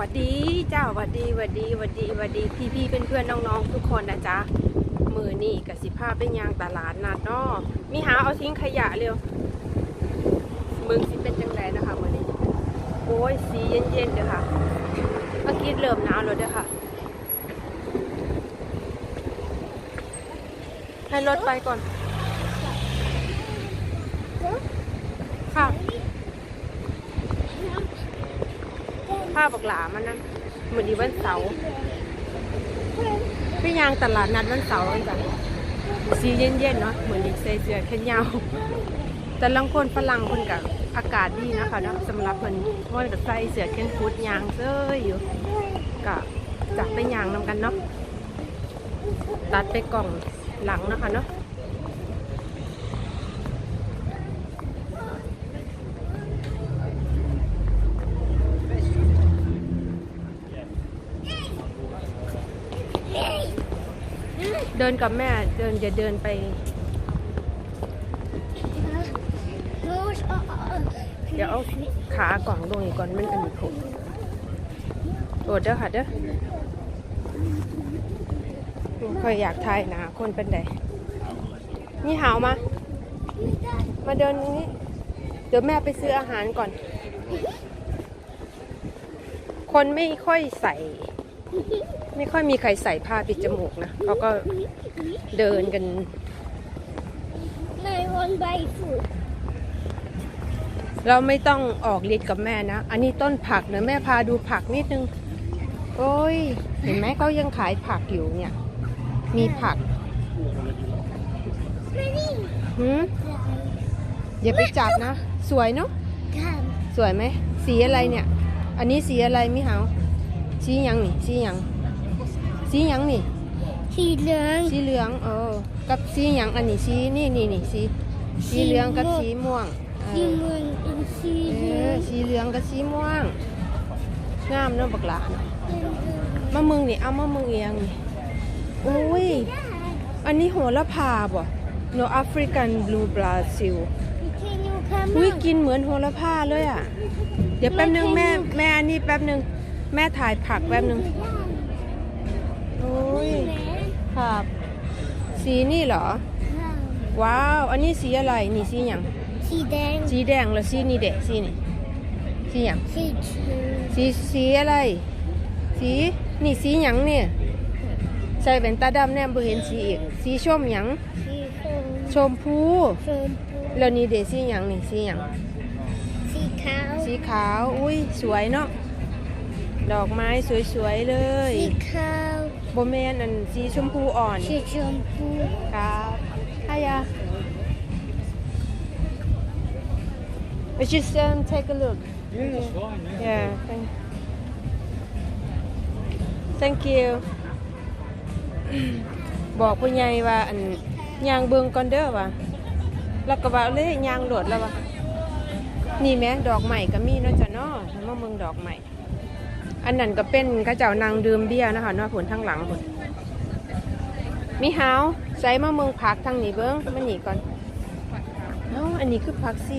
วัสดีเจ้าหวัสดีหวัสดีหวัสดีหวัสดีพี่พี่เป็นเพื่อนน้องๆทุกคนนะจ๊ะมือนี่กับสิภาพเป็นยางตลาดนัดนาะมีหาเอาทิ้งขยะเร็วมึงสิเป็นจังไรนะคะมือนี้โอ้ยสีเย็นๆเด้อค่ะเมื่อกี้เริ่มหนาวแล้วเด้อค่ะ ให้รถไปก่อน ค่ะ ผ้าบักหลามันนะเหมือนดีวันเสาร์ไปยางตลาดนัดวันเสาร์กันจ้ะสีเย็นๆเนาะเหมือนดีใส่เสื้อแขนยาวแต่ลังคนฝรั่งคนกับอากาศดีนะคะเนาะสำหรับเพิ่นมันกับใส่เสื้อแขนฟูดยางเซ้ยอยู่กะจับไปยางนำกันเนาะตัดไปกล่องหลังนะคะเนาะ เดินกับแม่เดินอย่าเดินไป เดี๋ยวเอาขากล่องลงอีกก่อนมันอันนี้ผมโอดเด้อค่ะเด้อเคยอยากทายนะคนเป็นไดนี่หาวมา มาเดินตรงนี้ เดี๋ยวแม่ไปซื้ออาหารก่อน คนไม่ค่อยใส่ ไม่ค่อยมีใครใส่ผ้าปิดจมูกนะเขาก็เดินกัน My one by food. เราไม่ต้องออกฤทธิ์กับแม่นะ อันนี้ต้นผักเนะแม่พาดูผักนิดนึง โอ้ย เห็นไหมเขายังขายผักอยู่เนี่ย มีผัก Many. หืมอย่าไปจับนะ สวยเนาะ Come. สวยไหม สีอะไรเนี่ย อันนี้สีอะไรมิหาว สีหยังนี่สีหยังสีหยังนี่ He learned. สีเหลืองเออกับสีหยังอันนี้สีนี่นี่นี่สีสีเหลืองกับสีม่วงเอ He อ learned in เออ season. สีเหลืองกับสีม่วงงามเนาะบักหลาเนาะมะมึงนี่เอามะมึงเอียงนี่อุ้ยอันนี้โหระพาบ่โนแอฟริกันบลูบราซิล Can you come อุ้ย out? กินเหมือนโหระพาเลยอะ เดี๋ยวแป๊บนึงแม่แม่อันนี้แป๊บนึง แม่ถ่ายผักแป๊บนึงโอ้ยครับ สีนี่เหรอ ว้าว อันนี้สีอะไร นี่สีหยังสีแดง สีแดงแล้วสีนี่เด็สีนี่ สีหยังสีเขียวสีสีอะไร สี นี่สีหยังเนี่ย ใส่แว่นตาดำแนมบ่เห็นสีอีก สีชมหยังสีส้มชมพูชมพู แล้วนี่เดสีหยังนี่สีหยังสีขาว สีขาว อุ้ย สวยเนาะ ดอกไม้สวยๆเลยสีขาวโบแมนอันสีชมพูอ่อนสีชมพูครับฮายา We just um, take a look. Yeah, that's fine. Yeah. Yeah. Thank, thank you. บอกผู้ใหญ่ว่าอันยางเบิงก่อนเด้อว่ะแล้วก็ว่าเลยยางโหลดแล้วว่ะนี่แหม่ดอกใหม่ก็มีเนาะจ้ะเนาะมาเมืองดอกใหม่ อันนั้นก็เป็นเข้าเจ้านางดื่มเบียร์นะคะนาะผลทางหลังผลมีหาวใส่มาเมืองผักทางนี้เบิ้งมาหนีก่อนเอ้าอันนี้คือผักสิ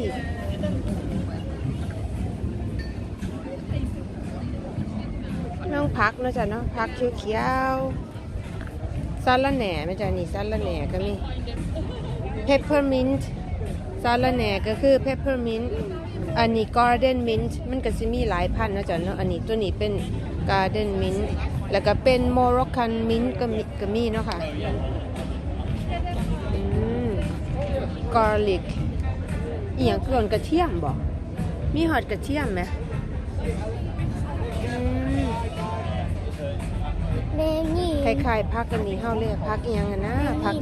เมืองผักนะจ้ะเนาะผักเขียวๆซาลาแหน่ไม่จ้ะนี่ซาลาแหน่ก็มีเพปเปอร์มินต์ซาลาแหน่ก็คือเพปเปอร์มินต์ อันนี้การ์เดนมินต์มันก็จะมีหลายพันธุ์เนาะจ้ะเนาะอันนี้ตัวนี้เป็นการ์เดนมินต์แล้วก็เป็นโมร็อกกันมินต์ก็มีก็มีเนาะค่ะอืมกาลิกอีหยังคืออนกระเทียมบ่มีหอดกระเทียมไหมอืมแม่นี่คล้ายๆพักอันนี้เฮาเรียกพักอีหยังอะนะพัก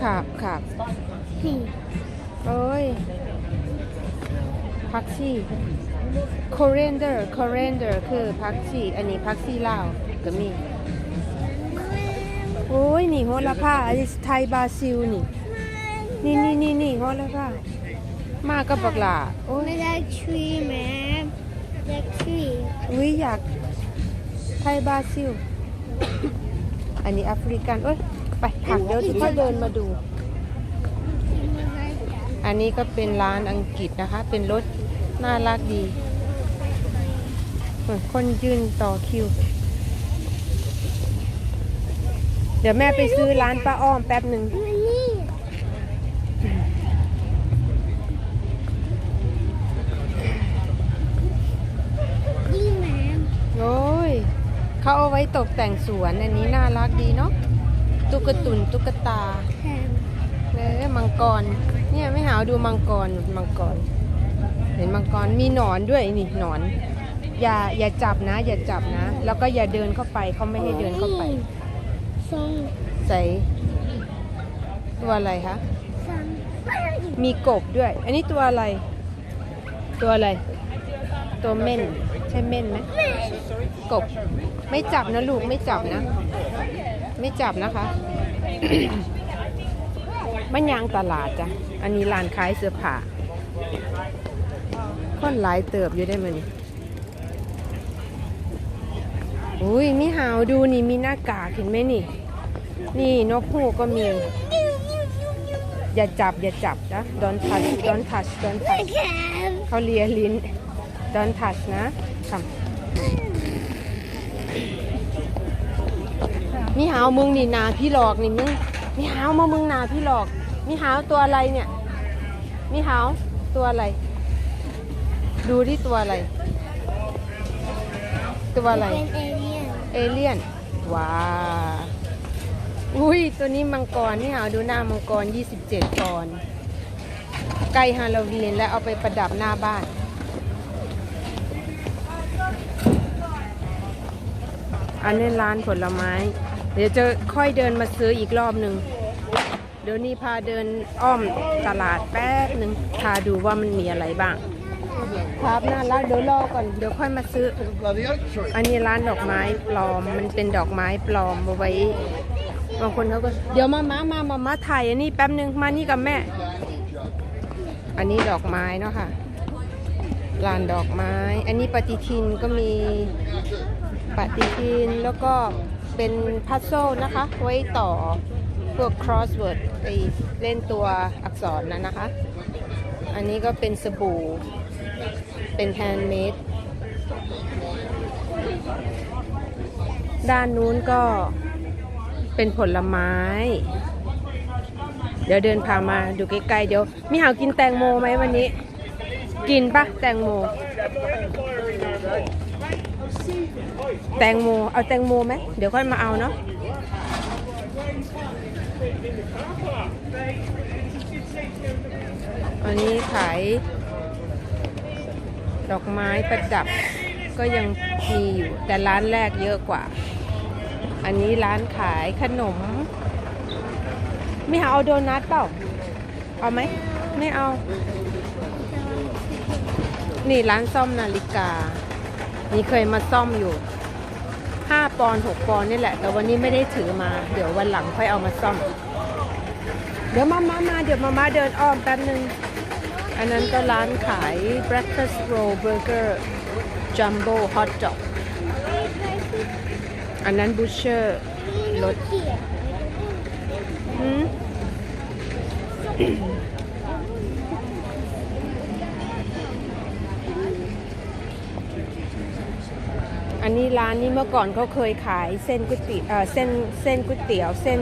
ขาบขาบ นี่โอ้ยพักซี่ coriander coriander คือพักซี่อันนี้พักซี่ลาวก็มี โอ้ย นี่โหระพาอันนี้ไทยบราซิลนี่ นี่นี่นี่นี่โหระพามากับบักหลาโอ้ยไม่ได้ทรีแม่ได้ทรีอุ้ยอยากไทยบราซิล อันนี้แอฟริกัน โอ้ย ไปผักเดี๋ยวจะเดินมาดู อันนี้ก็เป็นร้านอังกฤษนะคะ เป็นรถน่ารักดีเฮ้ยคนยืนต่อคิว เดี๋ยวแม่ไปซื้อร้านป้าอ้อมแป๊บหนึ่งมันนี่ดีแม่โอ้ยเขาเอาไว้ตกแต่งสวน อันนี้น่ารักดีเนาะตุ๊กตุนตุ๊กตาแถมเออมังกร เนี่ยไม่หาวดูมังกรมังกร เห็นมังกรมีหนอนด้วยนี่หนอน อย่าอย่าจับนะ อย่าจับนะ แล้วก็อย่าเดินเข้าไปเขาไม่ให้เดินเข้าไปทรงใส่ตัวอะไรคะซ้ำมีกบด้วย อันนี้ตัวอะไร ตัวอะไร ตัวเม่น ใช่เม่นไหมกบ ไม่จับนะลูกไม่จับนะ ไม่จับนะคะ มันยางตลาดจ้ะ อันนี้ร้านขายเสื้อผ้าคนหลายเติบอยู่ได้มั้ยนี่อุ้ยมีหาวดูนี่มีหน้ากากเห็นไหมนี่ นี่นกฮูกก็มี อย่าจับอย่าจับนะ don't touch don't touch don't touch เขาเลียลิ้น don't touch นะทำมีหาวมึงนี่นาพี่หลอกนี่มึงมีหาวมามึงนาพี่หลอก มีหาวตัวอะไรเนี่ย มีหาวตัวอะไร ดูที่ตัวอะไร ตัวอะไร เป็นเอเลี่ยนเอเลี่ยน ว้า อุ้ย ตัวนี้มังกรนี่หาดูหน้ามังกร 27กรใกล้ฮาโลวีนแล้วเอาไปประดับหน้าบ้านอันนี้ร้านผลไม้ เดี๋ยวจะค่อยเดินมาซื้ออีกรอบหนึ่ง เดี๋ยวนี้พาเดินอ้อมตลาดแป๊บหนึ่งพาดูว่ามันมีอะไรบ้าง ครับน่ารักเดี๋ยวรอก่อนเดี๋ยวค่อยมาซื้อ อันนี้ร้านดอกไม้ปลอม มันเป็นดอกไม้ปลอมเอาไว้บางคนเขาก็เดี๋ยวมามามามามาถ่ายอันนี้แป๊บนึงมานี่กับแม่ อันนี้ดอกไม้เนาะค่ะร้านดอกไม้ อันนี้ปฏิทินก็มีปฏิทินแล้วก็เป็นพัซโซนะคะ ไว้ต่อ พวก crossword ไปเล่นตัวอักษรนะนะคะ อันนี้ก็เป็นสบู่ เป็นแฮนด์เมด ด้านนู้นก็เป็นผลไม้ เดี๋ยวเดินพามาดูใกล้ๆ เดี๋ยว มีหาวกินแตงโมไหมวันนี้ กินปะแตงโม แตงโม เอาแตงโมไหม เดี๋ยวค่อยมาเอาเนาะ อันนี้ขายดอกไม้ประดับก็ยังมีอยู่แต่ร้านแรกเยอะกว่า อันนี้ร้านขายขนม ไม่เอาโดนัทเปล่า เอาไหม ไม่เอา นี่ร้านซ่อมนาฬิกา นี่เคยมาซ่อมอยู่ ปอนด์6ปอนด์นี่แหละ แต่วันนี้ไม่ได้ถือมา เดี๋ยววันหลังค่อยเอามาซ่อม เดี๋ยวมามามาเดี๋ยวมามาเดินอ้อมแป๊บนึง อันนั้นก็ร้านขาย breakfast roll burger jumbo hot dog อันนั้น butcher รถเขียนหืม อันนี้ร้านนี้เมื่อก่อนเขาเคยขายเส้นก๋วยเตี๋ยวเอ่อเส้นเส้นก๋วยเตี๋ยวเส้น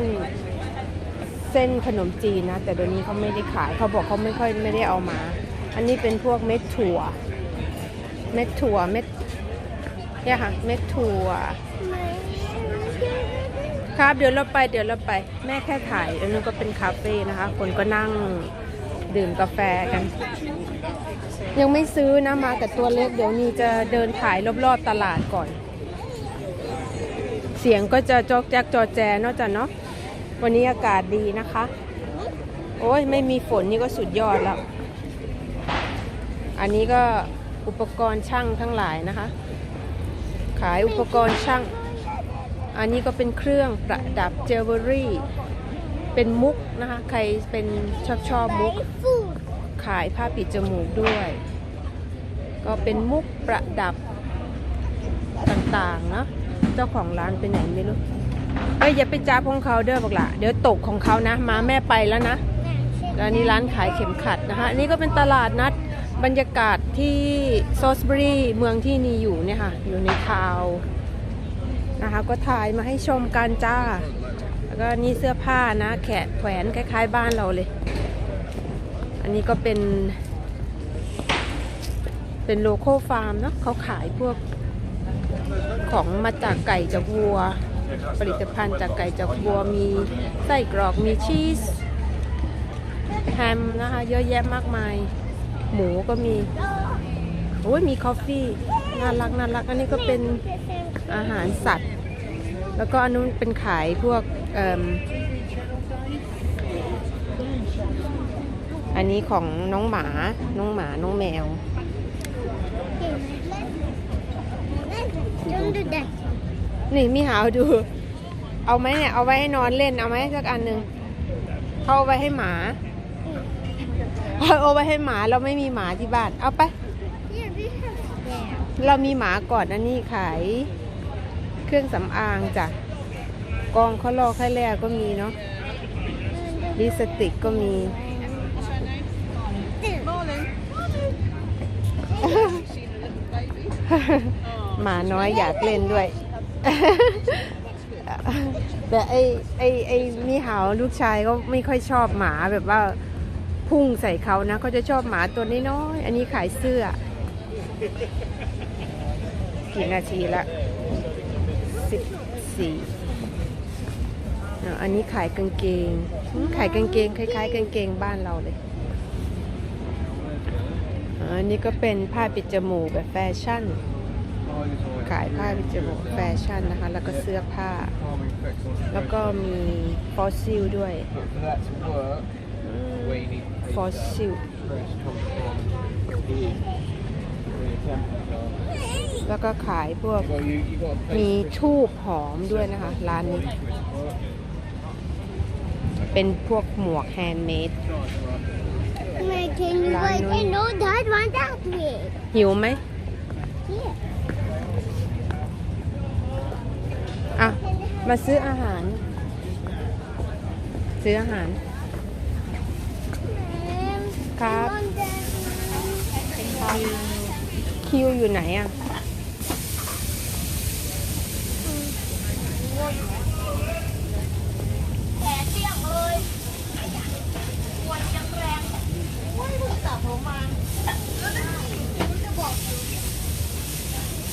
เส้นขนมจีนนะ แต่เดี๋ยวนี้เขาไม่ได้ขายเขาบอกเขาไม่ค่อยไม่ได้เอามา อันนี้เป็นพวกเม็ดถั่ว เม็ดถั่วเม็ดเนี่ยค่ะเม็ดถั่วครับเดี๋ยวเราไปเดี๋ยวเราไป แม่แค่ถ่ายอันนั้นก็เป็นคาเฟ่นะคะ คนก็นั่ง ดื่มกาแฟกัน ยังไม่ซื้อนะมาแต่ตัวเล็กเดี๋ยวนี้จะเดินถ่ายรอบๆตลาดก่อน เสียงก็จะจอกแจ๊กจอแจเนอกจากเนาะวันนี้อากาศดีนะคะ โอ้ยไม่มีฝนนี่ก็สุดยอดแล้ว อันนี้ก็อุปกรณ์ช่างทั้งหลายนะคะ ขายอุปกรณ์ช่าง อันนี้ก็เป็นเครื่องประดับเจวเวอรี่ เป็นมุกนะคะ ใครเป็นชอบชอบมุก ขายผ้าปิดจมูกด้วย ก็เป็นมุกประดับต่างๆเนาะเจ้าของร้านไปไหนไม่รู้เอ้ยอย่าไปจ้าของเขาเด้อบอกละเดี๋ยวตกของเขานะมาแม่ไปแล้วนะแล้วอันนี้ร้านขายเข็มขัดนะคะอันนี้ก็เป็นตลาดนัดบรรยากาศที่ซอสบรีเมืองที่นี่อยู่เนี่ยค่ะ อยู่ในทาวน์นะคะก็ถ่ายมาให้ชมกันจ้า แล้วก็นี่เสื้อผ้านะแขะแขวนคล้ายๆบ้านเราเลย อันนี้ก็เป็น เป็นโลโก้ฟาร์มเนาะเขาขายพวกของมาจากไก่จากวัว ผลิตภัณฑ์จากไก่จากวัวมีไส้กรอกมีชีสแฮมนะคะเยอะแยะมากมาย หมูก็มีโอ้ยมีคอฟฟี่น่ารักน่ารักอันนี้ก็เป็นอาหารสัตว์ แล้วก็อันนู้นเป็นขายพวก อันนี้ของน้องหมา น้องหมา น้องแมว นี่มีหาวดู เอาไหมเนี่ย เอาไว้ให้นอนเล่น เอาไหมสักอันหนึ่งเขาเอาไว้ให้หมา เอาไว้ให้หมา เราไม่มีหมาที่บ้าน เอาไป เรามีหมาก่อนอันนี้ขาย เครื่องสำอางจ้ะ กองเขาลอค่ายแรกก็มีเนาะลิปสติกก็มี หมาน้อยอยากเล่นด้วย แต่ไอไอไอมีหาวลูกชายก็ไม่ค่อยชอบหมาแบบว่าพุ่งใส่เขานะเขาจะชอบหมาตัวน้อยๆอันนี้ขายเสื้อ กี่นาทีละสิบสี่ อันนี้ขายกางเกง ขายกางเกงคล้ายๆกางเกงบ้านเราเลย อันนี้ก็เป็นผ้าปิดจมูกแบบแฟชั่น ขายผ้าปิดจมูกแฟชั่นนะคะ แล้วก็เสื้อผ้า แล้วก็มีฟอสซิลด้วย ฟอสซิล แล้วก็ขายพวกมีทูบหอมด้วยนะคะ ร้านนี้ เป็นพวกหมวกแฮนด์เมด Can you like, I know that one that way. หิวไหม Yeah. อะ มาซื้ออาหาร ซื้ออาหารครับคิวอยู่ไหนอะ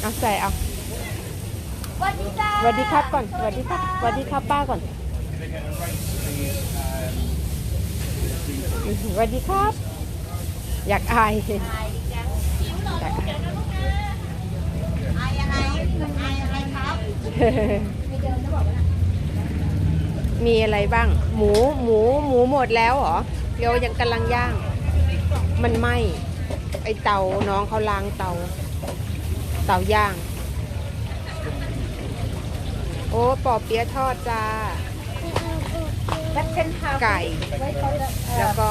เอาใส่เอาสวัสดีครับก่อนสวัสดีครับสวัสดีครับป้าก่อนสวัสดีครับ อยากอายอยากอายมีอะไรบ้าง หมูหมูหมูหมดแล้วเหรอเดี๋ยวยังกำลังย่าง มันไหมไอเตาน้องเขาล้างเตา เตาย่าง โอ้ปอเปี๊ยะทอดจ้า ไก่ แล้วก็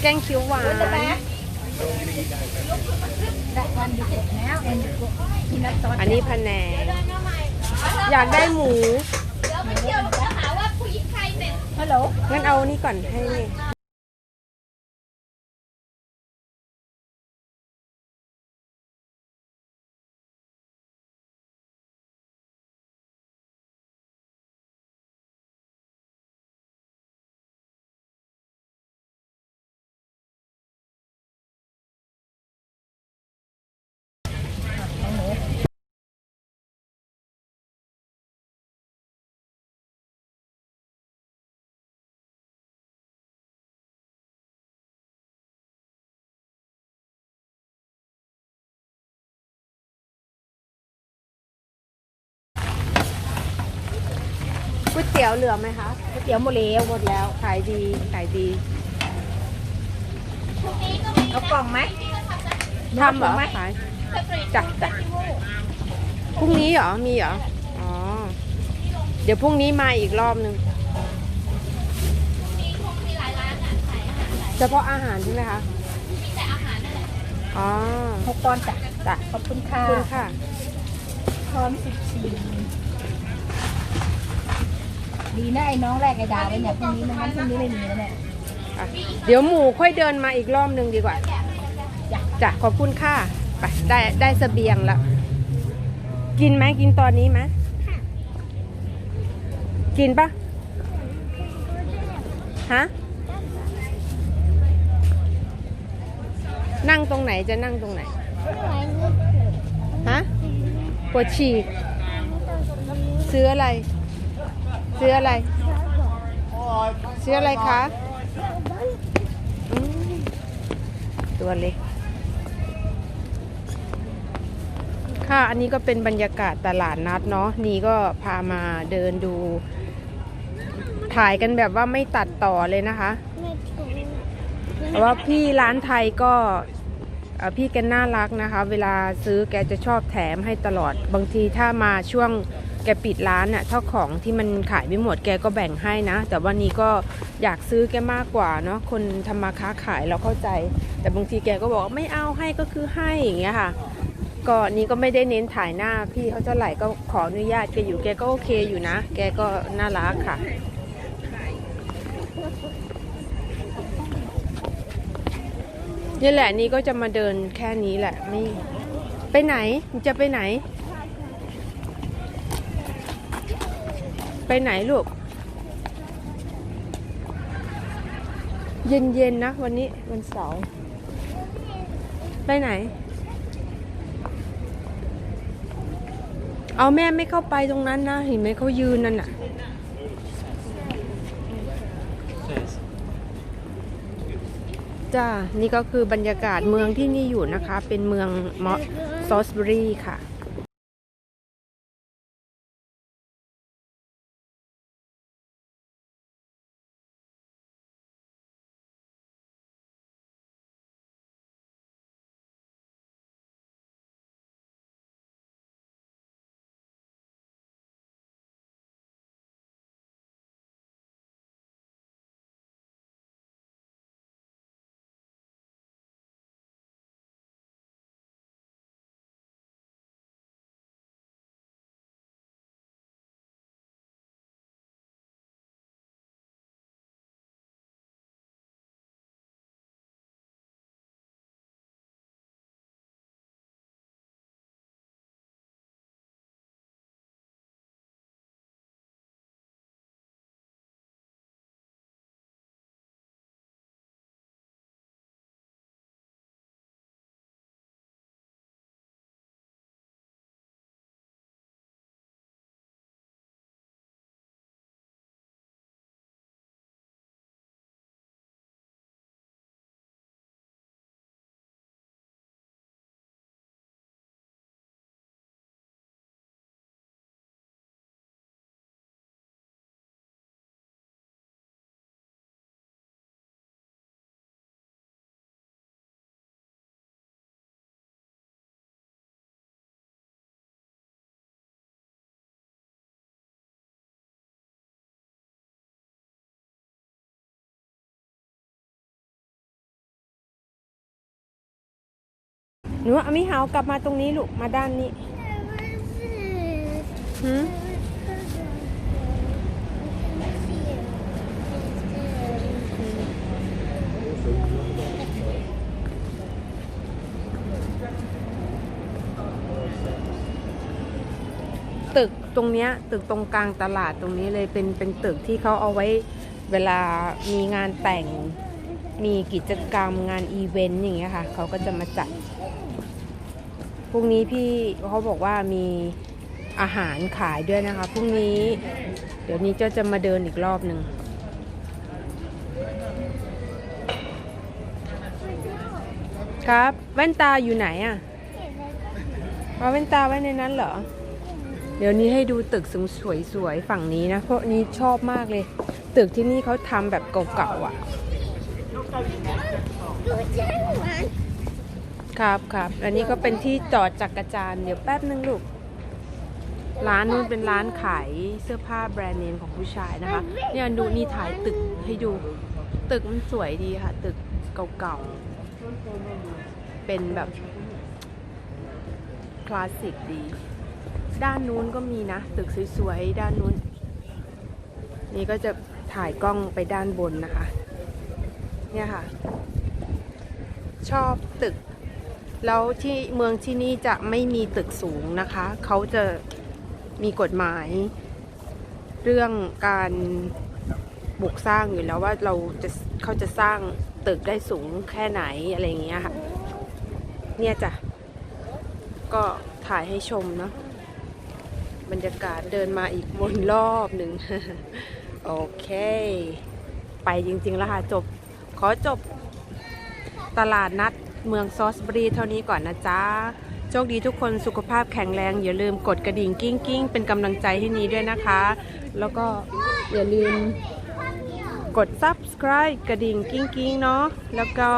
แกงเขียวหวาน อันนี้พะแนงอยากได้หมูฮัลโหลงั้นเอานี่ก่อนให้ ก๋วยเตี๋ยวเหลือไหมคะก๋วยเตี๋ยวโมเลวหมดแล้ว ขายดี ขายดีเอากล่องไหมทำเหรอไหมขายจ้ะจ้ะพรุ่งนี้เหรอ มีเหรอ อ๋อ เดี๋ยวพรุ่งนี้มาอีกรอบนึงเฉพาะอาหารใช่ไหมคะมีแต่อาหารนั่นแหละอ๋อหกปอนด์จ้ะจ้ะขอบคุณค่ะขอบคุณค่ะพร้อมสิบสี่ ดีนะไอ้น้องแรกไอ้ดาวไว้เนี่ยพรุ่งนี้ไม่งั้นพรุ่งนี้ไม่มีแล้วเนี่ยอะเดี๋ยวหมูค่อยเดินมาอีกรอบหนึ่งดีกว่าจ้ะขอบคุณค่ะไปได้ได้เสบียงแล้ว กินไหมกินตอนนี้ไหมกินปะฮะนั่งตรงไหนจะนั่งตรงไหนฮะปวดฉี่ซื้ออะไร ซื้ออะไร ซื้ออะไรคะอืมตัวเล็ก ค่ะ อันนี้ก็เป็นบรรยากาศตลาดนัดเนาะ นี่ก็พามาเดินดู ถ่ายกันแบบว่าไม่ตัดต่อเลยนะคะแต่ว่าพี่ร้านไทยก็เอ่อพี่แกน่ารักนะคะ เวลาซื้อแกจะชอบแถมให้ตลอด บางทีถ้ามาช่วง แกปิดร้านน่ะถ้าของที่มันขายไม่หมดแกก็แบ่งให้นะ แต่วันนี้ก็อยากซื้อแกมากกว่าเนาะคนทำมาค้าขายเราเข้าใจ แต่บางทีแกก็บอกว่าไม่เอาให้ก็คือให้อย่างเงี้ยค่ะก็นี่ก็ไม่ได้เน้นถ่ายหน้าพี่เขาเท่าไหร่ก็ขออนุญาตแกอยู่แกก็โอเคอยู่นะ แกก็น่ารักค่ะ นี่แหละนี่ก็จะมาเดินแค่นี้แหละไม่ไปไหนจะไปไหน ไปไหนลูก เย็นๆนะวันนี้วันเสาร์ไปไหน เอาแม่ไม่เข้าไปตรงนั้นนะ เห็นไหมเขายืนนั่นน่ะจ้า นี่ก็คือบรรยากาศเมืองที่นี่อยู่นะคะ เป็นเมืองมอสซอสบรีค่ะ หนูเอามิหาวกลับมาตรงนี้ลูก มาด้านนี้หืมตึกตรงเนี้ยตึกตรงกลางตลาดตรงนี้เลยเป็นเป็นตึกที่เขาเอาไว้เวลามีงานแต่งมีกิจกรรมงานอีเวนต์อย่างเงี้ยค่ะ เขาก็จะมาจัด พรุ่งนี้พี่เขาบอกว่ามีอาหารขายด้วยนะคะ พรุ่งนี้ เดี๋ยวนี้เจ้าจะมาเดินอีกรอบหนึ่งครับ แว่นตาอยู่ไหนอะเอาแว่นตาไว้ในนั้นเหรอ เดี๋ยวนี้ให้ดูตึกสวยๆฝั่งนี้นะ เพราะนี้ชอบมากเลย ตึกที่นี่เขาทำแบบเก่าๆอะ ครับครับ อันนี้ก็เป็นที่จอดจักรจานเดี๋ยวแป๊บนึงลูก ร้านนู้นเป็นร้านขายเสื้อผ้าแบรนด์เนมของผู้ชายนะคะ เนี่ยดูนี่ถ่ายตึกให้ดู ตึกมันสวยดีค่ะ ตึกเก่าๆ เป็นแบบคลาสสิกดี ด้านนู้นก็มีนะ ตึกสวยๆ ด้านนู้น นี่ก็จะถ่ายกล้องไปด้านบนนะคะ เนี่ยค่ะ ชอบตึก แล้วที่เมืองที่นี่จะไม่มีตึกสูงนะคะ เขาจะมีกฎหมาย เรื่องการบุกสร้างอยู่แล้วว่าเราจะเขาจะสร้างตึกได้สูงแค่ไหนอะไรอย่างเงี้ยค่ะ เนี่ยจ้ะ ก็ถ่ายให้ชมเนาะบรรยากาศเดินมาอีกวนรอบหนึ่งโอเค ไปจริงๆแล้วค่ะจบ ขอจบตลาดนัด เมืองซอสบรีเท่านี้ก่อนนะจ๊ะ โชคดีทุกคนสุขภาพแข็งแรง อย่าลืมกดกระดิ่งกิ้งกิ้งเป็นกำลังใจให้นี้ด้วยนะคะ แล้วก็อย่าลืมกด subscribe กระดิ่งกิ้งกิ้งเนาะแล้วก็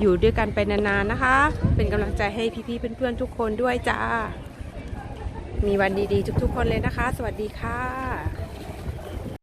อยู่ด้วยกันไปนานๆนะคะ เป็นกำลังใจให้พี่ๆเพื่อนๆทุกคนด้วยจ้ามีวันดีๆ ทุกๆคนเลยนะคะ สวัสดีค่ะ